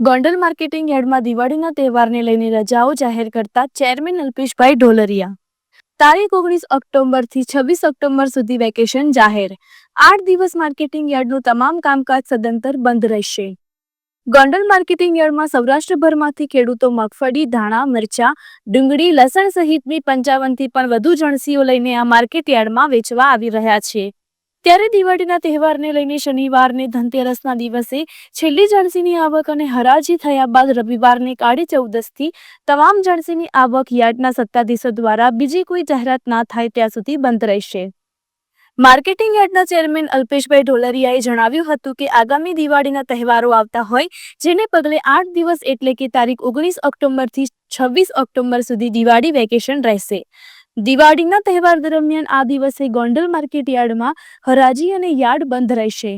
Gondal marketing યાર્ડમાં દિવાળીના તહેવારને લઈને રજાઓ જાહેર કરતા ચેરમેન અલ્પેશભાઈ ઢોલરિયા. તારીખ ઓગણીસ ઓક્ટોબરથી છવ્વીસ ઓક્ટોબર સુધી વેકેશન જાહેર. આઠ દિવસ માર્કેટિંગ યાર્ડનું તમામ કામકાજ સદંતર બંધ રહેશે. ગોંડલ માર્કેટિંગ યાર્ડમાં સૌરાષ્ટ્રભરમાંથી ખેડૂતો મગફળી, ધાણા, મરચા, ડુંગળી, લસણ સહિતની પંચાવનથી પણ વધુ જણસીઓ લઈને આ માર્કેટ યાર્ડમાં વેચવા આવી રહ્યા છે. ત્યારે દિવાળીના તહેવારને લઈને શનિવારને ધનતેરસના દિવસે છેલ્લી જણસીની આવક અને હરાજી થયા બાદ રવિવારને કાળી ચૌદસથી તમામ જણસીની આવક યાર્ડના સત્તાધીશો દ્વારા બીજી કોઈ જાહેરાત ના થાય ત્યાં સુધી બંધ રહેશે. માર્કેટિંગ યાર્ડના ચેરમેન અલ્પેશભાઈ ઢોલરિયાએ જણાવ્યું હતું કે આગામી દિવાળીના તહેવારો આવતા હોય, જેને પગલે આઠ દિવસ એટલે કે તારીખ ઓગણીસ ઓક્ટોબરથી છવ્વીસ ઓક્ટોબર સુધી દિવાળી વેકેશન રહેશે. દિવાળીના તહેવાર દરમિયાન આ દિવસે ગોંડલ માર્કેટ યાર્ડમાં હરાજી અને યાર્ડ બંધ રહેશે.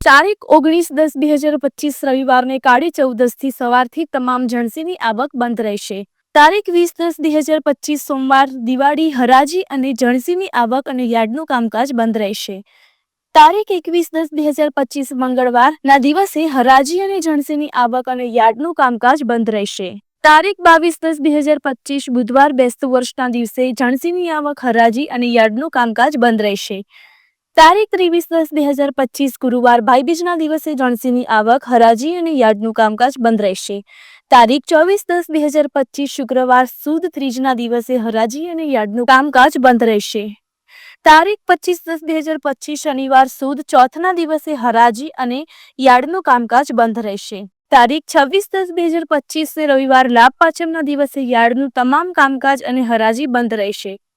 તારીખ ઓગણીસ દસ બે હજાર પચીસ રવિવારને કાળી ચૌદસથી સવારથી તમામ જણસીની આવક બંધ રહેશે. તારીખ વીસ દસ બે હજાર પચીસ સોમવાર દિવાળી, હરાજી અને જણસીની આવક અને યાર્ડનું કામકાજ બંધ રહેશે. તારીખ એકવીસ દસ બે હજાર પચીસ મંગળવારના દિવસે હરાજી અને જણસીની આવક અને યાર્ડનું કામકાજ બંધ રહેશે. તારીખ બાવીસ દસ બે હજાર પચીસ બુધવાર બેસતું વર્ષના દિવસે જણસીની આવક હરાજી અને યાર્ડનું કામકાજ બંધ રહેશે. તારીખ ત્રેવીસ દસ બે હજાર પચીસ ગુરુવાર ભાઈબીજના દિવસે જણસીની આવક હરાજી અને યાર્ડનું કામકાજ બંધ રહેશે. તારીખ ચોવીસ દસ બે હજાર પચીસ શુક્રવાર સુદ ત્રીજના દિવસે હરાજી અને યાર્ડનું કામકાજ બંધ રહેશે. તારીખ પચીસ દસ બે હજાર પચીસ શનિવાર સુદ ચોથના દિવસે હરાજી અને યાર્ડનું કામકાજ બંધ રહેશે. તારીખ છવ્વીસ દસ બે હજાર પચીસ રવિવાર લાભ પાંચમના દિવસે યાર્ડનું તમામ કામકાજ અને હરાજી બંધ રહેશે.